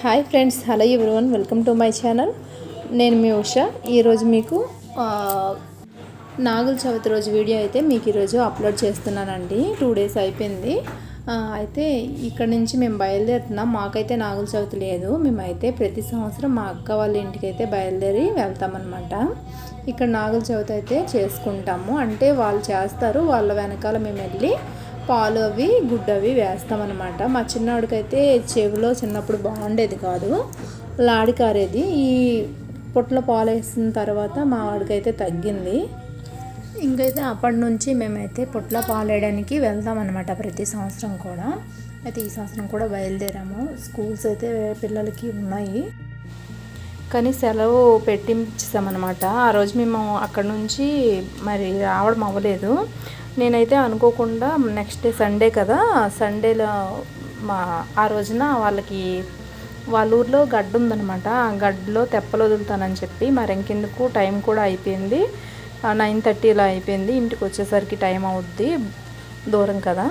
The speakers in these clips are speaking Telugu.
Hi friends hello everyone welcome to my channel. నేను మీ ఉష. ఈరోజు మీకు నాగుల చవితి రోజు వీడియో అయితే మీకు ఈరోజు అప్లోడ్ చేస్తున్నానండి. టూ డేస్ అయిపోయింది. అయితే ఇక్కడ నుంచి మేము బయలుదేరుతున్నాం. మాకైతే నాగుల చవితి లేదు. మేమైతే ప్రతి సంవత్సరం మా అక్క వాళ్ళ ఇంటికి అయితే బయలుదేరి వెళ్తామన్నమాట. ఇక్కడ నాగుల చవితి అయితే చేసుకుంటాము. అంటే వాళ్ళు చేస్తారు. వాళ్ళ వెనకాల మేము వెళ్ళి పాలు అవి గుడ్డు అవి వేస్తామన్నమాట. మా చిన్నవాడికైతే చెవిలో చిన్నప్పుడు బాగుండేది కాదు. లాడి కారేది ఈ పొట్ల పాలు వేసిన తర్వాత మా వాడికైతే తగ్గింది. ఇంకైతే అప్పటి నుంచి మేమైతే పొట్ల పాలు వేయడానికి వెళ్తామన్నమాట ప్రతి సంవత్సరం కూడా. అయితే ఈ సంవత్సరం కూడా బయలుదేరాము. స్కూల్స్ అయితే పిల్లలకి ఉన్నాయి. కానీ సెలవు పెట్టించామన్నమాట ఆ రోజు మేము అక్కడ నుంచి మరి రావడం అవ్వలేదు. నేనైతే అనుకోకుండా నెక్స్ట్ డే సండే కదా సండేలో మా ఆ రోజున వాళ్ళకి వాళ్ళ ఊర్లో గడ్డ ఉందనమాట ఆ గడ్డలో తెప్పలు వదులుతానని చెప్పి మరి ఇంకెందుకు టైం కూడా అయిపోయింది. నైన్ థర్టీలో అయిపోయింది. ఇంటికి వచ్చేసరికి టైం అవుద్ది దూరం కదా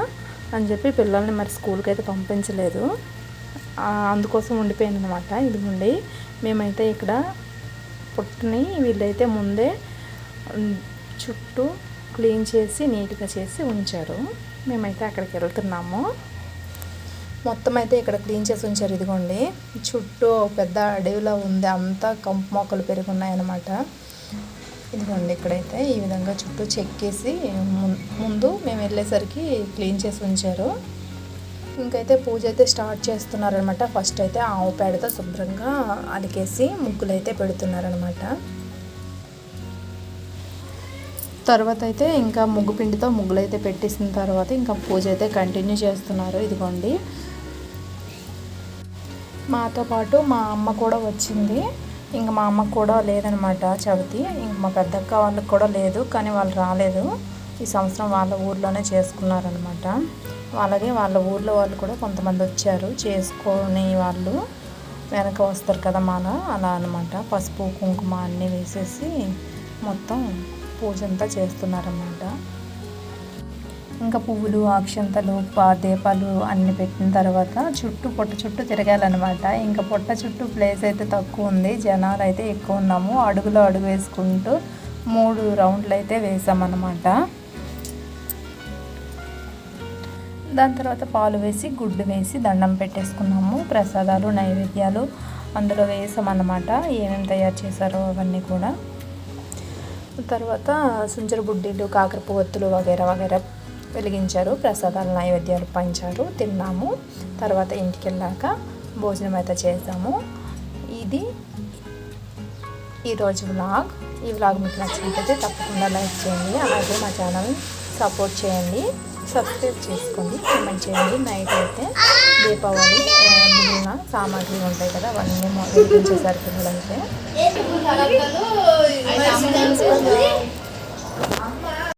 అని చెప్పి పిల్లల్ని మరి స్కూల్కి అయితే పంపించలేదు. అందుకోసం ఉండిపోయింది అనమాట ఇదిగోండి మేమైతే ఇక్కడ పుట్టుని వీళ్ళైతే ముందే చుట్టూ క్లీన్ చేసి నీట్గా చేసి ఉంచారు. మేమైతే అక్కడికి వెళ్తున్నాము. మొత్తం అయితే ఇక్కడ క్లీన్ చేసి ఉంచారు. ఇదిగోండి చుట్టూ పెద్ద అడవిలో ఉంది. అంతా కంపు మొక్కలు పెరుగున్నాయన్నమాట. ఇదిగోండి ఇక్కడైతే ఈ విధంగా చుట్టూ చెక్కేసి ముందు మేము వెళ్ళేసరికి క్లీన్ చేసి ఉంచారు. ఇంకైతే పూజ అయితే స్టార్ట్ చేస్తున్నారనమాట ఫస్ట్ అయితే ఆవు పేడతో శుభ్రంగా అలికేసి ముగ్గులు అయితే పెడుతున్నారనమాట తర్వాత అయితే ఇంకా ముగ్గు పిండితో ముగ్గులు అయితే పెట్టేసిన తర్వాత ఇంకా పూజ అయితే కంటిన్యూ చేస్తున్నారు. ఇదిగోండి. మాతో పాటు మా అమ్మ కూడా వచ్చింది. ఇంకా మా అమ్మకు కూడా లేదనమాట చవితి. ఇంక మా పెద్దక్క వాళ్ళకి కూడా లేదు కానీ వాళ్ళు రాలేదు. ఈ సంవత్సరం వాళ్ళ ఊర్లోనే చేసుకున్నారనమాట. అలాగే వాళ్ళ ఊర్లో వాళ్ళు కూడా కొంతమంది వచ్చారు. చేసుకునే వాళ్ళు వెనక వస్తారు కదా మాల అలా అనమాట. పసుపు కుంకుమ అన్నీ వేసేసి మొత్తం పూజ అంతా చేస్తున్నారన్నమాట. ఇంకా పువ్వులు అక్షంతలు పా- దీపాలు అన్ని పెట్టిన తర్వాత చుట్టూ పొట్ట చుట్టూ తిరగాలన్నమాట. ఇంకా పొట్ట చుట్టూ ప్లేస్ అయితే తక్కువ ఉంది. జనాలు అయితే ఎక్కువ ఉన్నాము. అడుగులో అడుగు వేసుకుంటూ మూడు రౌండ్లు అయితే వేసామన్నమాట. దాని తర్వాత పాలు వేసి గుడ్డు వేసి దండం పెట్టేసుకున్నాము. ప్రసాదాలు నైవేద్యాలు అందులో వేసామన్నమాట. ఏమేమి తయారు చేశారో అవన్నీ కూడా. తర్వాత సుంజర బుడ్డీలు కాకరపు ఒత్తులు వగేరా వగేరా వెలిగించారు ప్రసాదాలు నైవేద్యాలు పంచారు తిన్నాము. తర్వాత ఇంటికి వెళ్ళాక భోజనం అయితే చేసాము. ఇది ఈరోజు వ్లాగ్. ఈ వ్లాగ్ మీకు నచ్చినట్లయితే తప్పకుండా లైక్ చేయండి అలాగే మా ఛానల్ సపోర్ట్ చేయండి. సబ్స్క్రైబ్ చేసుకోండి కామెంట్ చేయండి. నైట్ అయితే దీపావళి మిగిలిన సామాగ్రిలు ఉంటాయి కదా అవన్నీ వెలిగించేసారు పిల్లలైతే